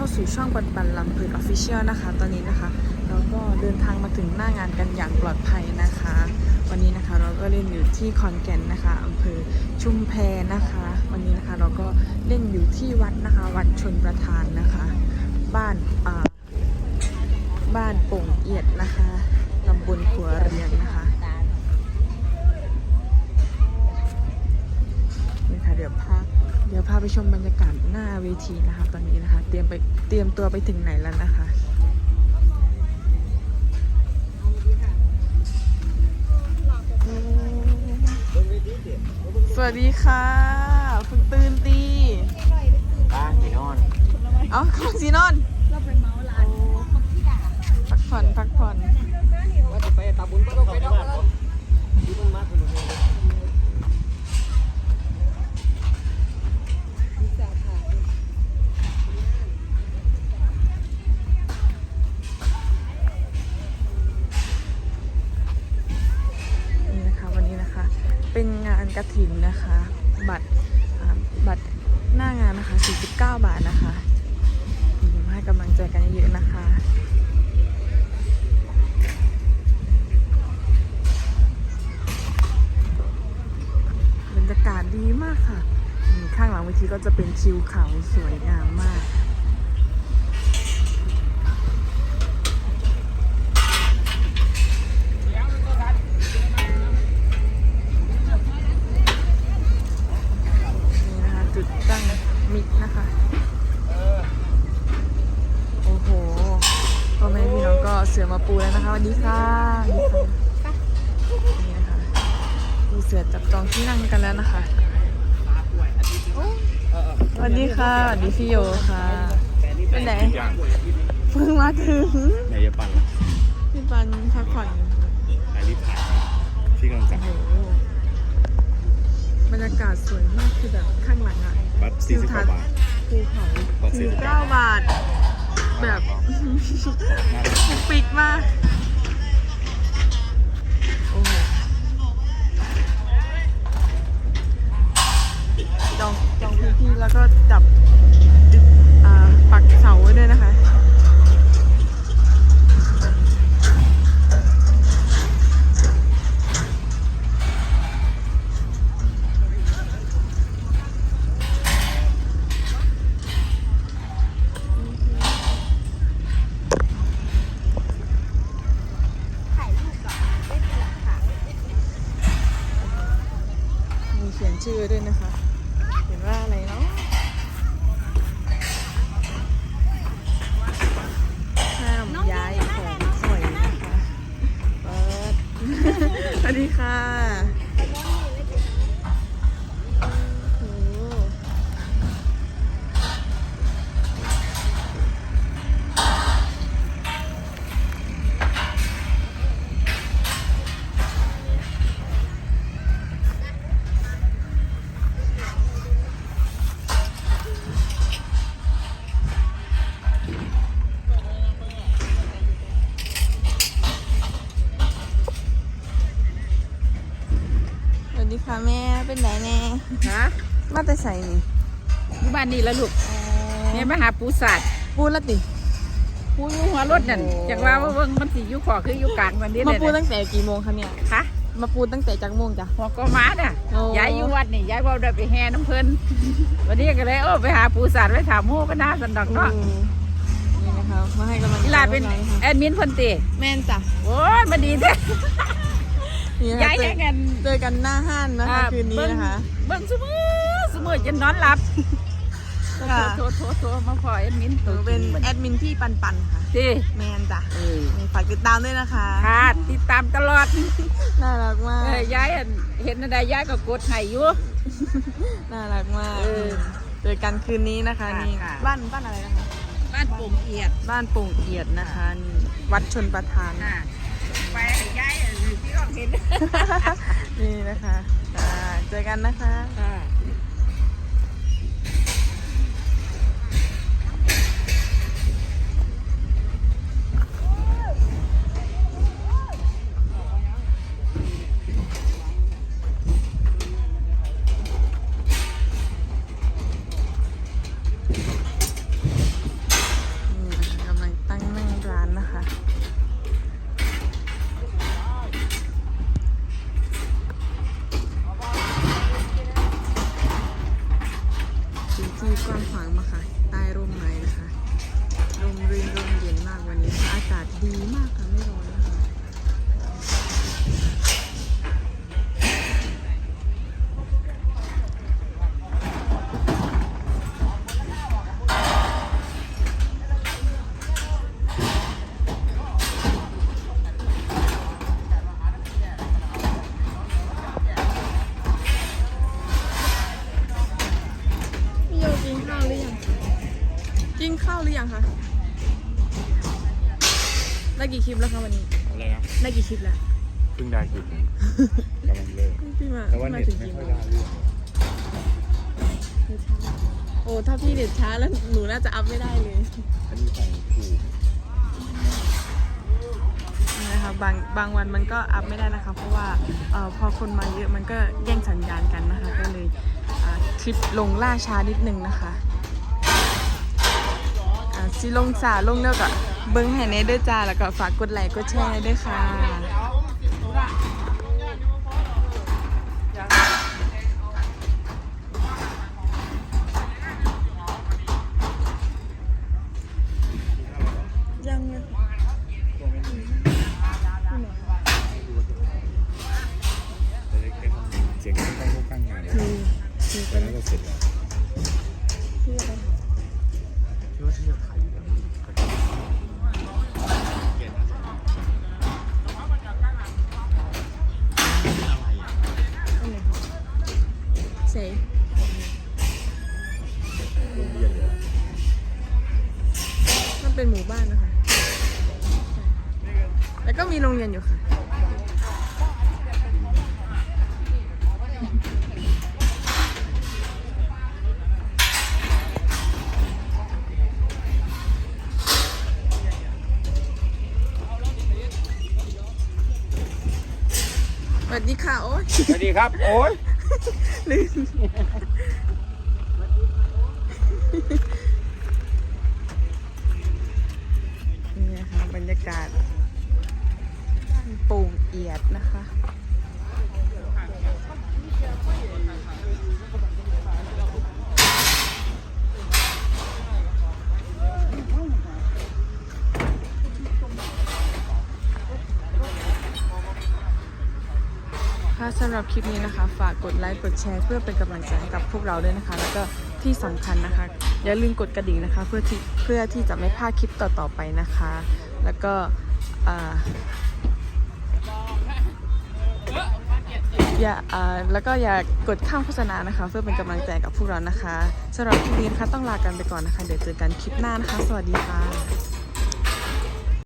เข้าสู่ช่องปันปันลำเพลินออฟฟิเชียลนะคะ ตอนนี้นะคะ เราก็เดินทางมาถึงหน้างานกันอย่างปลอดภัยนะคะ วันนี้นะคะเราก็เล่นอยู่ที่ขอนแก่นนะคะอำเภอชุมแพนะคะ วันนี้นะคะเราก็เล่นอยู่ที่วัดนะคะ วัดชนประทานนะคะ บ้านอ่าบ้านโป่งเอียดนะคะตำบลขัวเรียงนะคะนี่ค่ะเดี๋ยวพา เดี๋ยวพาไปชมบรรยากาศหน้าเวทีนะคะตอนนี้นะคะ เตรียมไปเตรียมตัวไปถึงไหนแล้วนะคะสวัสดีค่ะคุณตื่นตีบ้านพี่นอนเอ้าคุณซีนอนเราไปเมาส์ร้านของที่ด่าพักผ่อนพักผ่อนว่าจะไปตาบุญก็ต้องไปดอก กระถินนะคะ บัตรบัตรหน้างานนะคะ 49 บาทนะคะอย่าให้กำลังใจกันเยอะๆนะคะบรรยากาศดีมากค่ะมีข้างหลังเวทีก็จะเป็นชิวเขาสวยงามมาก นี่นะคะ จุดตั้งมิกนะคะ โอ้โหพ่อแม่พี่น้องก็ เสือมาปูแล้วนะคะสวัสดีค่ะสวัสดีค่ะนี่นะคะมีเสือจับจองที่นั่งกันแล้วนะคะสวัสดีค่ะสวัสดีพี่โยค่ะเป็นไหนเพิ่งมาถึงไหนจะปั่นล่ะพี่ปันพักผ่อนอยู่ไหนรีบถ่ายที่กำลังจัดโอ้โหบรรยากาศสวยมากคือแบบข้างหลังอะบัตรสี่สิบกว่าบาทภูเขาบัตรสี่49เก้าบาท แบบ ปุกปิกมาก ชื่อด้วยนะคะ เห็นว่าอะไรเนาะห้ามย้ายของสวยนะคะเปิดสวัสดีค่ะ ดีค่ะแม่เป็นไหนแน่ฮะมาแต่ใส่นี่อยู่บ้านนี่แล้วลูกเนี่ยมาหาปูสัตว์ปูละติปูอยู่หัวรถนั่นโอ้จากว่าว่าเบิ่งมันสิอยู่ขอคืออยู่กลางมันนี่มาเลยปูนะตั้งแต่กี่โมงคะเนี่ยคะมาปูตั้งแต่จักโมงจ้ะหัวก็มาน่ะโอ้ยายอยู่วัดนี่ยายบ่ได้ไปแห่น้ำเพิ่นวันนี้ก็เลยโอ้ไปหาปูสัตว์ไปถามหมู่ก็น่าสันดอกเนาะอืมนี่นะคะมาให้กำลังใจอีหลาเป็นพวกรค่ะแอดมินเพิ่นติแม่นจ้ะโอ้ยมาดีแท้ นี่นะคะยายเจแค่อกัน เจอกันหน้าห้านนะคะอ่าคืนนี้นะคะ เบิ่งซุมื้อซุมื้อจนนอนหลับค่ะ โทรโทรโทรมาพอแอดมินหนูเป็นแอดมินที่ปันปันค่ะติแมนจ้ะเออนี่ฝากติดตามด้วยนะคะ ค่ะติดตามตลอดน่ารักมากเอ้ยยายอันเห็นอะไรยายก็กดให้อยู่ น่ารักมากเออเจอกันคืนนี้นะคะค่ะนี่ค่ะ บ้านบ้านอะไรนะคะ บ้านโป่งเอียดบ้านโป่งเอียดนะคะนี่วัดชนประทาน ค่ะไปให้ยายอัน ที่เราเห็นนี่นะคะจ้าเจอกันนะคะ ค่ะ มีกวางขวางมาค่ะ ใต้ร่มไม้นะคะร่มรื่นร่มเย็นมากวันนี้ อากาศดีมากค่ะไม่ร้อนาวหรือยังคะกินข้าวหรือยังคะ ได้กี่คลิปแล้วคะวันนี้ อะไรนะได้กี่คลิปแล้วเพิ่งได้กินกำลังเริ่มพี่มาแต่ว่าพี่มาเน็ตถึงไม่กี่โมค่อยงได้เรื่องเน็ตช้าโอ้ถ้าพี่เน็ตช้าแล้วหนูน่าจะอัพไม่ได้เลยอันนี้ของถูกนะคะบางบางวันมันก็อัพไม่ได้นะคะ เพราะว่าเอ่อพอคนมาเยอะมันก็แย่งสัญญาณกันนะคะ ก็เลยอ่าคลิปลงล่าช้านิดนึงนะคะอ่า สิลงสาลงเลิกอะเบิ้งให้เนเด้อจ้าแล้วก็ฝากกดไลค์กดแชร์ด้วยค่ะ เป็นหมู่บ้านนะคะ แล้วก็มีโรงเรียนอยู่ค่ะ สวัสดีค่ะ โอ๊ยสวัสดีครับ โอ้ยลืม รยากาศปูงเอียดนะคะ ค่ะสำหรับคลิปนี้นะคะ ฝากกดไลค์ กดแชร์เพื่อเป็นกำลังใจให้กับพวกเราด้วยนะคะ แล้วก็ที่สำคัญนะคะ อย่าลืมกดกระดิ่งนะคะ เพื่อที่เพื่อที่จะไม่พลาดคลิปต่อๆไปนะคะ แล้วก็อ่าอย่าอ่าแล้วก็อย่ากดข้ามโฆษณานะคะ เพื่อเป็นกำลังใจกับพวกเรานะคะสำหรับคลิปนี้นะคะต้องลากันไปก่อนนะคะ เดี๋ยวเจอกันคลิปหน้านะคะ สวัสดีค่ะ